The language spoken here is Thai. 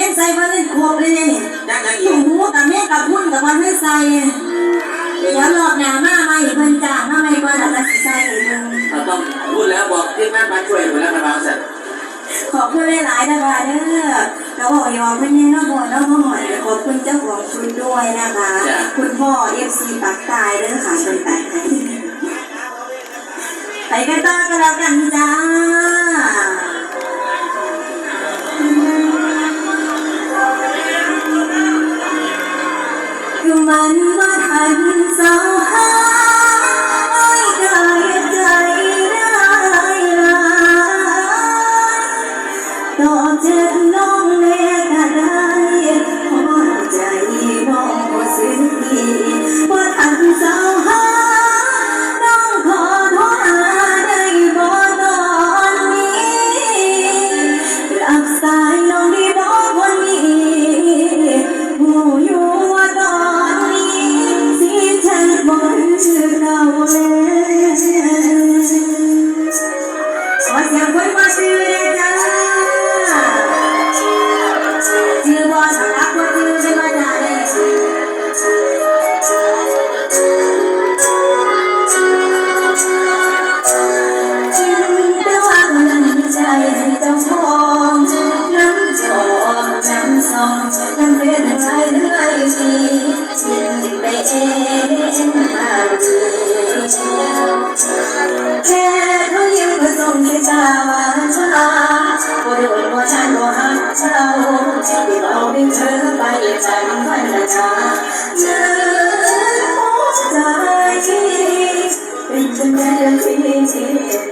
ยังใส่มาเล่นครบเลยเนี่ยยังยังอีถุกงหูกับแม่กับพุ่นกับมันให้ใส่เดี๋ยวรอบหน้ามาใหม่เพิ่นจ้ามาใหม่เพิ่นอาจจะสิใส่เพิ่นเราต้องพูดแล้วบอกที่แม่มาช่วยดูแลกระบางเสร็จขอบคุณหลายๆนะคะเด้อเราบอกยอมเพิ่นแน่นอนบ่น้องหอยขอบคุณเจ้าของชุดด้วยนะคะ คุณพ่อ FC ปักตายเด้อค่ะเพิ่นแต่ไปกันต่อกันแล้วกันจ้า มันว่าทันเศร้าหา every minute.